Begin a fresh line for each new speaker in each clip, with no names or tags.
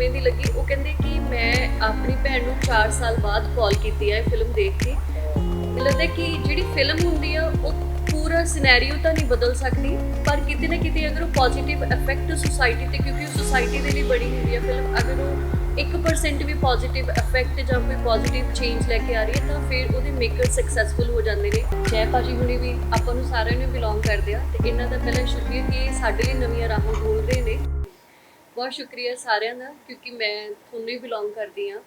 ਕਿਵੇਂ ਦੀ ਲੱਗੀ? ਉਹ ਕਹਿੰਦੇ ਕਿ ਮੈਂ ਆਪਣੀ ਭੈਣ ਨੂੰ 4 ਸਾਲ ਬਾਅਦ ਕਾਲ ਕੀਤੀ ਹੈ ਫਿਲਮ ਦੇਖ ਕੇ। ਲੱਗਦਾ ਕਿ ਜਿਹੜੀ ਫਿਲਮ ਹੁੰਦੀ ਆ, ਉਹ ਪੂਰਾ ਸਿਨੈਰੀਓ ਤਾਂ ਨਹੀਂ ਬਦਲ ਸਕਦੀ, ਪਰ ਕਿਤੇ ਨਾ ਕਿਤੇ ਅਗਰ ਉਹ ਪੋਜ਼ਿਟਿਵ ਇਫੈਕਟ ਸੋਸਾਇਟੀ ਤੇ, ਕਿਉਂਕਿ ਉਹ ਸੋਸਾਇਟੀ ਦੇ ਲਈ ਬੜੀ ਹੁੰਦੀ ਆ ਫਿਲਮ ਅਗਰ ਉਹ 1% ਵੀ ਪੋਜ਼ਿਟਿਵ ਇਫੈਕਟ ਜਾਂ ਕੋਈ ਪੋਜ਼ਿਟਿਵ ਚੇਂਜ ਲੈ ਕੇ ਆ ਰਹੀ ਹੈ, ਤਾਂ ਫਿਰ ਉਹਦੇ ਮੇਕਰ ਸਕਸੈਸਫੁਲ ਹੋ ਜਾਂਦੇ ਨੇ। ਜੈ ਭਾਜੀ ਹੁਣੀ ਵੀ ਆਪਾਂ ਨੂੰ ਸਾਰਿਆਂ ਨੂੰ ਬਿਲੋਂਗ ਕਰਦੇ ਆ, ਤੇ ਇਹਨਾਂ ਦਾ ਪਹਿਲਾਂ ਸ਼ੁਕਰੀਆ ਕਿ ਸਾਡੇ ਲਈ ਨਵੀਆਂ ਰਾਹਾਂ ਖੋਲ ਰਹੇ ਨੇ। ਬਹੁਤ ਸ਼ੁਕਰੀਆ ਸਾਰਿਆਂ ਦਾ ਕਿਉਂਕਿ ਮੈਂ ਤੁਹਾਨੂੰ ਹੀ ਬਿਲੋਂਗ ਕਰਦੀ ਆ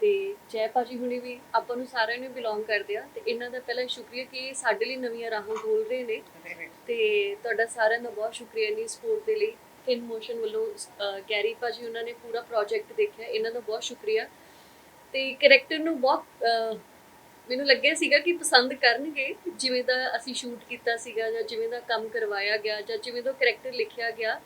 ਤੇ ਜੈ ਭਾਜੀ ਹੁਣੀ ਵੀ ਆਪਾਂ ਨੂੰ ਸਾਰਿਆਂ ਨੂੰ ਬਿਲੋਂਗ ਕਰਦੇ ਆ। ਤੇ ਇਹਨਾਂ ਦਾ ਪਹਿਲਾਂ ਸ਼ੁਕਰੀਆ ਕਿ ਸਾਡੇ ਲਈ ਨਵੀਆਂ ਰਾਹਾਂ ਖੋਲ ਰਹੇ ਨੇ। ਤੇ ਤੁਹਾਡਾ ਸਾਰਿਆਂ ਦਾ ਬਹੁਤ ਸ਼ੁਕਰੀਆ ਇੰਨੀ ਸਪੋਰਟ ਦੇ ਲਈ। ਇਨ ਮੋਸ਼ਨ ਵੱਲੋਂ ਅਹ, ਗੈਰੀ ਭਾਜੀ ਉਹਨਾਂ ਨੇ ਪੂਰਾ ਪ੍ਰੋਜੈਕਟ ਦੇਖਿਆ ਇਹਨਾਂ ਦਾ ਬਹੁਤ ਸ਼ੁਕਰੀਆ। ਤੇ ਕੈਰੈਕਟਰ ਨੂੰ ਬਹੁਤ ਮੈਨੂੰ ਲੱਗਿਆ ਸੀਗਾ ਕਿ ਪਸੰਦ ਕਰਨਗੇ। ਜਿਵੇਂ ਦਾ ਅਸੀਂ ਸ਼ੂਟ ਕੀਤਾ ਸੀਗਾ ਜਾਂ ਜਿਵੇਂ ਦਾ ਕੰਮ ਕਰਵਾਇਆ ਗਿਆ ਜਾਂ ਜਿਵੇਂ ਦਾ ਕੈਰੈਕਟਰ ਲਿਖਿਆ ਗਿਆ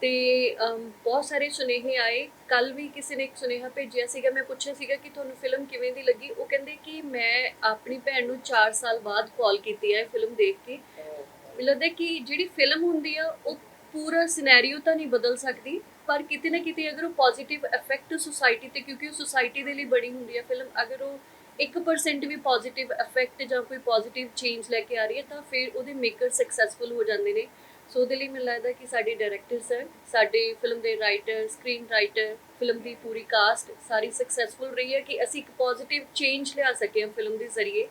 ਤੇ ਬਹੁਤ ਸਾਰੇ ਸੁਨੇਹੇ ਆਏ। ਕੱਲ ਵੀ ਕਿਸੇ ਨੇ ਇੱਕ ਸੁਨੇਹਾ ਭੇਜਿਆ ਸੀਗਾ, ਮੈਂ ਪੁੱਛਿਆ ਸੀਗਾ ਕਿ ਤੁਹਾਨੂੰ ਫਿਲਮ ਕਿਵੇਂ ਦੀ ਲੱਗੀ? ਉਹ ਕਹਿੰਦੇ ਕਿ ਮੈਂ ਆਪਣੀ ਭੈਣ ਨੂੰ 4 ਸਾਲ ਬਾਅਦ ਕਾਲ ਕੀਤੀ ਹੈ ਫਿਲਮ ਦੇਖ ਕੇ। ਮੈਨੂੰ ਲੱਗਦਾ ਕਿ ਜਿਹੜੀ ਫਿਲਮ ਹੁੰਦੀ ਆ, ਉਹ ਪੂਰਾ ਸਿਨੈਰੀਓ ਤਾਂ ਨਹੀਂ ਬਦਲ ਸਕਦੀ, ਪਰ ਕਿਤੇ ਨਾ ਕਿਤੇ ਅਗਰ ਉਹ ਪੋਜ਼ਿਟਿਵ ਇਫੈਕਟ ਸੋਸਾਇਟੀ ਤੇ, ਕਿਉਂਕਿ ਉਹ ਸੋਸਾਇਟੀ ਦੇ ਲਈ ਬਣੀ ਹੁੰਦੀ ਹੈ ਫਿਲਮ, ਅਗਰ ਉਹ 1% ਵੀ ਪੋਜ਼ਿਟਿਵ ਇਫੈਕਟ ਜਾਂ ਕੋਈ ਪੋਜ਼ਿਟਿਵ ਚੇਂਜ ਲੈ ਕੇ ਆ ਰਹੀ ਹੈ, ਤਾਂ ਫਿਰ ਉਹਦੇ ਮੇਕਰ ਸਕਸੈਸਫੁਲ ਹੋ ਜਾਂਦੇ ਨੇ। ਸੋ ਉਹਦੇ ਲਈ ਮੈਨੂੰ ਲੱਗਦਾ ਕਿ ਸਾਡੇ ਡਾਇਰੈਕਟਰ ਸਰ ਸਾਡੇ ਫਿਲਮ ਦੇ ਰਾਈਟਰ ਸਕਰੀਨ ਰਾਈਟਰ ਫਿਲਮ ਦੀ ਪੂਰੀ ਕਾਸਟ ਸਾਰੀ ਸਕਸੈਸਫੁਲ ਰਹੀ ਹੈ ਕਿ ਅਸੀਂ ਇੱਕ ਪੋਜ਼ਿਟਿਵ ਚੇਂਜ ਲਿਆ ਸਕੇ ਹਾਂ ਫਿਲਮ ਦੇ ਜ਼ਰੀਏ।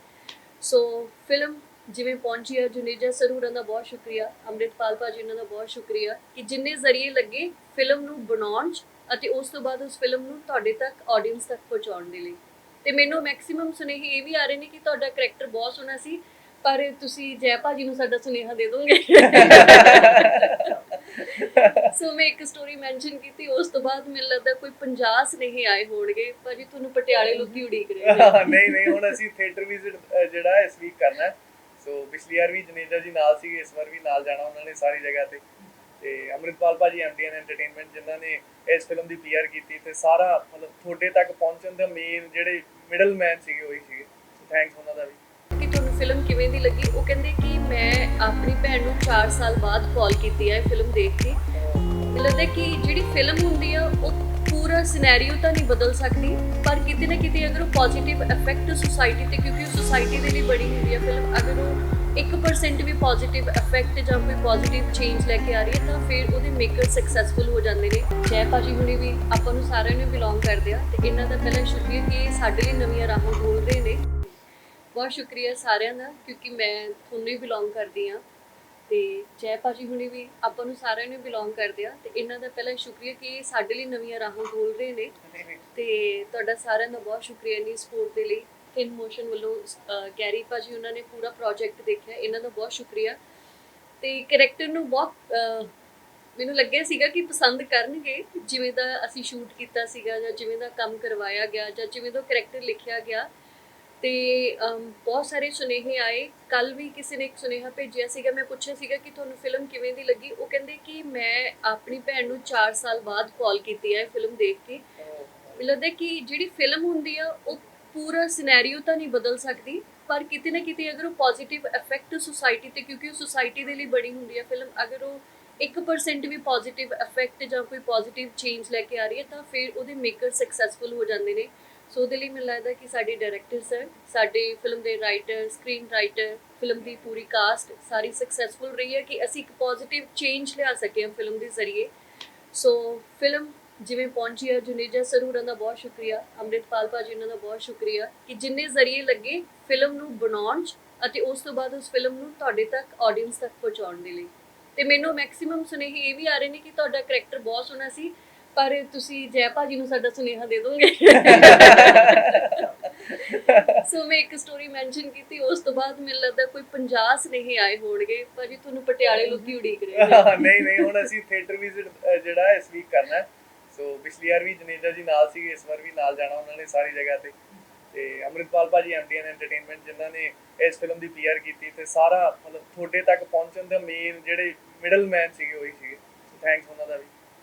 ਸੋ ਫਿਲਮ ਜਿਵੇਂ ਪਹੁੰਚੀ ਹੈ, ਜੁਨੇਜਾ ਸਰ ਹੋਰਾਂ ਦਾ ਬਹੁਤ ਸ਼ੁਕਰੀਆ, ਅੰਮ੍ਰਿਤਪਾਲ ਭਾਜੀ ਉਹਨਾਂ ਦਾ ਬਹੁਤ ਸ਼ੁਕਰੀਆ ਕਿ ਜਿੰਨੇ ਜ਼ਰੀਏ ਲੱਗੇ ਫਿਲਮ ਨੂੰ ਬਣਾਉਣ 'ਚ ਅਤੇ ਉਸ ਤੋਂ ਬਾਅਦ ਉਸ ਫਿਲਮ ਨੂੰ ਤੁਹਾਡੇ ਤੱਕ ਆਡੀਅנס ਤੱਕ ਪਹੁੰਚਾਉਣ ਦੇ ਲਈ। ਤੇ ਮੈਨੂੰ ਮੈਕਸਿਮਮ ਸੁਨੇਹੇ ਇਹ ਵੀ ਆ ਰਹੇ ਨੇ ਕਿ ਤੁਹਾਡਾ ਕਰੈਕਟਰ ਬਹੁਤ ਸੋਹਣਾ ਸੀ ਪਰ ਤੁਸੀਂ ਜੈ ਭਾਜੀ ਨੂੰ ਸਾਡਾ ਸੁਨੇਹਾ ਦੇ ਦੋਗੇ। ਸੋ ਮੈਂ ਇੱਕ ਸਟੋਰੀ ਮੈਂਸ਼ਨ ਕੀਤੀ ਉਸ ਤੋਂ ਬਾਅਦ ਮੈਨੂੰ ਲੱਗਦਾ ਕੋਈ 50 ਸੁਨੇਹੇ ਆਏ ਹੋਣਗੇ ਭਾਜੀ ਤੁਹਾਨੂੰ ਪਟਿਆਲੇ ਲੋਕੀ ਉਡੀਕ ਰਹੇ ਨੇ
ਨਹੀਂ ਨਹੀਂ ਹੁਣ ਅਸੀਂ ਥੀਏਟਰ ਵਿਜ਼ਿਟ ਜਿਹੜਾ ਇਸ ਵੀਕ ਕਰਨਾ ਸੋ ਪਿਛਲੀ ਵਾਰ ਵੀ ਜਨੇਜਾ ਜੀ ਨਾਲ ਸੀਗੇ ਇਸ ਵਾਰ ਵੀ ਨਾਲ ਜਾਣਾ ਉਹਨਾਂ ਨੇ ਸਾਰੀ ਜਗ੍ਹਾ ਤੇ। ਤੇ ਅੰਮ੍ਰਿਤਪਾਲ ਭਾਜੀ ਐਮਡੀਐਨ ਐਂਟਰਟੇਨਮੈਂਟ ਜਿਨ੍ਹਾਂ ਨੇ ਇਸ ਫਿਲਮ ਦੀ ਪੀਆਰ ਕੀਤੀ ਤੇ ਸਾਰਾ ਮਤਲਬ ਤੁਹਾਡੇ ਤੱਕ ਪਹੁੰਚਣ ਦਾ ਮੇਨ ਜਿਹੜੇ ਮਿਡਲ ਮੈਨ ਸੀਗੇ ਉਹੀ ਸੀਗੇ। ਥੈਂਕਸ ਉਹਨਾਂ ਦਾ ਵੀ।
ਕਿਵੇਂ ਦੀ ਲੱਗੀ? ਉਹ ਕਹਿੰਦੇ ਕਿ ਮੈਂ ਆਪਣੀ ਭੈਣ ਨੂੰ 4 ਸਾਲ ਬਾਅਦ ਕਾਲ ਕੀਤੀ ਹੈ ਫਿਲਮ ਦੇਖ ਕੇ। ਲੱਗਦਾ ਕਿ ਜਿਹੜੀ ਫਿਲਮ ਹੁੰਦੀ ਆ, ਉਹ ਪੂਰਾ ਸਿਨੈਰੀਓ ਤਾਂ ਨਹੀਂ ਬਦਲ ਸਕਦੀ, ਪਰ ਕਿਤੇ ਨਾ ਕਿਤੇ ਅਗਰ ਉਹ ਪੋਜ਼ਿਟਿਵ ਇਫੈਕਟ ਸੋਸਾਇਟੀ ਤੇ, ਕਿਉਂਕਿ ਉਹ ਸੋਸਾਇਟੀ ਦੇ ਲਈ ਬੜੀ ਹੁੰਦੀ ਆ ਫਿਲਮ ਅਗਰ ਉਹ 1% ਵੀ ਪੋਜ਼ਿਟਿਵ ਇਫੈਕਟ ਜਾਂ ਕੋਈ ਪੋਜ਼ਿਟਿਵ ਚੇਂਜ ਲੈ ਕੇ ਆ ਰਹੀ ਹੈ ਤਾਂ ਫਿਰ ਉਹਦੇ ਮੇਕਰ ਸਕਸੈਸਫੁਲ ਹੋ ਜਾਂਦੇ ਨੇ। ਜੈ ਭਾਜੀ ਹੁਣੇ ਵੀ ਆਪਾਂ ਨੂੰ ਸਾਰਿਆਂ ਨੂੰ ਬਿਲੋਂਗ ਕਰਦੇ ਆ, ਤੇ ਇਹਨਾਂ ਦਾ ਪਹਿਲਾਂ ਸ਼ੁਕਰੀਆ ਕਿ ਸਾਡੇ ਲਈ ਨਵੀਆਂ ਰਾਹਾਂ ਖੋਲ ਰਹੇ ਨੇ। ਬਹੁਤ ਸ਼ੁਕਰੀਆ ਸਾਰਿਆਂ ਦਾ ਕਿਉਂਕਿ ਮੈਂ ਤੁਹਾਨੂੰ ਹੀ ਬਿਲੋਂਗ ਕਰਦੀ ਆ ਤੇ ਜੈ ਭਾਜੀ ਹੁਣੀ ਵੀ ਆਪਾਂ ਨੂੰ ਸਾਰਿਆਂ ਨੂੰ ਬਿਲੋਂਗ ਕਰਦੇ ਆ। ਤੇ ਇਹਨਾਂ ਦਾ ਪਹਿਲਾਂ ਸ਼ੁਕਰੀਆ ਕਿ ਸਾਡੇ ਲਈ ਨਵੀਆਂ ਰਾਹਾਂ ਖੋਲ ਰਹੇ ਨੇ। ਤੇ ਤੁਹਾਡਾ ਸਾਰਿਆਂ ਦਾ ਬਹੁਤ ਸ਼ੁਕਰੀਆ ਇੰਨੀ ਸਪੋਰਟ ਦੇ ਲਈ। ਇਨ ਮੋਸ਼ਨ ਵੱਲੋਂ ਅਹ, ਗੈਰੀ ਭਾਜੀ ਉਹਨਾਂ ਨੇ ਪੂਰਾ ਪ੍ਰੋਜੈਕਟ ਦੇਖਿਆ ਇਹਨਾਂ ਦਾ ਬਹੁਤ ਸ਼ੁਕਰੀਆ। ਤੇ ਕੈਰੈਕਟਰ ਨੂੰ ਬਹੁਤ ਮੈਨੂੰ ਲੱਗਿਆ ਸੀਗਾ ਕਿ ਪਸੰਦ ਕਰਨਗੇ। ਜਿਵੇਂ ਦਾ ਅਸੀਂ ਸ਼ੂਟ ਕੀਤਾ ਸੀਗਾ ਜਾਂ ਜਿਵੇਂ ਦਾ ਕੰਮ ਕਰਵਾਇਆ ਗਿਆ ਜਾਂ ਜਿਵੇਂ ਦਾ ਕੈਰੈਕਟਰ ਲਿਖਿਆ ਗਿਆ ਤੇ ਬਹੁਤ ਸਾਰੇ ਸੁਨੇਹੇ ਆਏ। ਕੱਲ ਵੀ ਕਿਸੇ ਨੇ ਇੱਕ ਸੁਨੇਹਾ ਭੇਜਿਆ ਸੀਗਾ। ਮੈਂ ਪੁੱਛਿਆ ਸੀਗਾ ਕਿ ਤੁਹਾਨੂੰ ਫਿਲਮ ਕਿਵੇਂ ਦੀ ਲੱਗੀ? ਉਹ ਕਹਿੰਦੇ ਕਿ ਮੈਂ ਆਪਣੀ ਭੈਣ ਨੂੰ 4 ਸਾਲ ਬਾਅਦ ਕਾਲ ਕੀਤੀ ਹੈ ਫਿਲਮ ਦੇਖ ਕੇ। ਮੈਨੂੰ ਲੱਗਦਾ ਕਿ ਜਿਹੜੀ ਫਿਲਮ ਹੁੰਦੀ ਆ, ਉਹ ਪੂਰਾ ਸਿਨੈਰੀਓ ਤਾਂ ਨਹੀਂ ਬਦਲ ਸਕਦੀ। ਪਰ ਕਿਤੇ ਨਾ ਕਿਤੇ ਅਗਰ ਉਹ ਪੋਜ਼ਿਟਿਵ ਇਫੈਕਟ ਸੋਸਾਇਟੀ ਤੇ, ਕਿਉਂਕਿ ਉਹ ਸੋਸਾਇਟੀ ਦੇ ਲਈ ਬਣੀ ਹੁੰਦੀ ਹੈ ਫਿਲਮ, ਅਗਰ ਉਹ 1% ਵੀ ਪੋਜ਼ਿਟਿਵ ਇਫੈਕਟ ਜਾਂ ਕੋਈ ਪੋਜ਼ਿਟਿਵ ਚੇਂਜ ਲੈ ਕੇ ਆ ਰਹੀ ਹੈ, ਤਾਂ ਫਿਰ ਉਹਦੇ ਮੇਕਰ ਸਕਸੈਸਫੁਲ ਹੋ ਜਾਂਦੇ ਨੇ। ਸੋ ਉਹਦੇ ਲਈ ਮੈਨੂੰ ਲੱਗਦਾ ਕਿ ਸਾਡੇ ਡਾਇਰੈਕਟਰ ਸਰ ਸਾਡੇ ਫਿਲਮ ਦੇ ਰਾਈਟਰ ਸਕਰੀਨ ਰਾਈਟਰ ਫਿਲਮ ਦੀ ਪੂਰੀ ਕਾਸਟ ਸਾਰੀ ਸਕਸੈਸਫੁਲ ਰਹੀ ਹੈ ਕਿ ਅਸੀਂ ਇੱਕ ਪੋਜ਼ਿਟਿਵ ਚੇਂਜ ਲਿਆ ਸਕੇ ਹਾਂ ਫਿਲਮ ਦੇ ਜ਼ਰੀਏ। ਸੋ ਫਿਲਮ ਜਿਵੇਂ ਪਹੁੰਚੀ ਹੈ, ਜੁਨੇਜਾ ਸਰ ਹੋਰਾਂ ਦਾ ਬਹੁਤ ਸ਼ੁਕਰੀਆ, ਅੰਮ੍ਰਿਤਪਾਲ ਭਾਜੀ ਉਹਨਾਂ ਦਾ ਬਹੁਤ ਸ਼ੁਕਰੀਆ ਕਿ ਜਿੰਨੇ ਜ਼ਰੀਏ ਲੱਗੇ ਫਿਲਮ ਨੂੰ ਬਣਾਉਣ 'ਚ ਅਤੇ ਉਸ ਤੋਂ ਬਾਅਦ ਉਸ ਫਿਲਮ ਨੂੰ ਤੁਹਾਡੇ ਤੱਕ ਆਡੀਅנס ਤੱਕ ਪਹੁੰਚਾਉਣ ਦੇ ਲਈ। ਤੇ ਮੈਨੂੰ ਮੈਕਸਿਮਮ ਸੁਨੇਹੇ ਇਹ ਵੀ ਆ ਰਹੇ ਨੇ ਕਿ ਤੁਹਾਡਾ ਕਰੈਕਟਰ ਬਹੁਤ ਸੋਹਣਾ ਸੀ ਪਰ ਤੁਸੀਂ ਜੈ ਭਾਜੀ ਨੂੰ ਸਾਡਾ ਸੁਨੇਹਾ ਦੇ ਦੋਗੇ ਸੋ ਮੈਂ ਇੱਕ ਸਟੋਰੀ ਮੈਂਸ਼ਨ ਕੀਤੀ ਉਸ ਤੋਂ ਬਾਅਦ ਮੈਨੂੰ ਲੱਗਦਾ ਕੋਈ 50 ਸੁਨੇਹੇ ਆਏ ਹੋਣਗੇ। ਭਾਜੀ ਤੁਹਾਨੂੰ ਪਟਿਆਲੇ ਲੋਕੀ ਉਡੀਕ ਰਹੇ ਨੇ।
ਨਹੀਂ ਨਹੀਂ ਹੁਣ ਅਸੀਂ ਥੀਏਟਰ ਵਿਜ਼ਿਟ ਜਿਹੜਾ ਇਸ ਵੀਕ ਕਰਨਾ ਸੋ ਪਿਛਲੀ ਵਾਰ ਵੀ ਜਨੇਜਾ ਜੀ ਨਾਲ ਸੀਗੇ ਇਸ ਵਾਰ ਵੀ ਨਾਲ ਜਾਣਾ ਉਹਨਾਂ ਨੇ ਸਾਰੀ ਜਗ੍ਹਾ ਤੇ। ਤੇ ਅੰਮ੍ਰਿਤਪਾਲ ਭਾਜੀ ਐਮਡੀਐਨ ਐਂਟਰਟੇਨਮੈਂਟ ਜਿਨ੍ਹਾਂ ਨੇ ਇਸ ਫਿਲਮ ਦੀ ਪੀਆਰ ਕੀਤੀ ਤੇ ਸਾਰਾ ਮਤਲਬ ਤੁਹਾਡੇ ਤੱਕ ਪਹੁੰਚਣ ਦਾ ਮੇਨ ਜਿਹੜੇ ਮਿਡਲ ਮੈਨ ਸੀਗੇ ਉਹੀ ਸੀਗੇ। ਥੈਂਕਸ ਉਹਨਾਂ ਦਾ ਵੀ।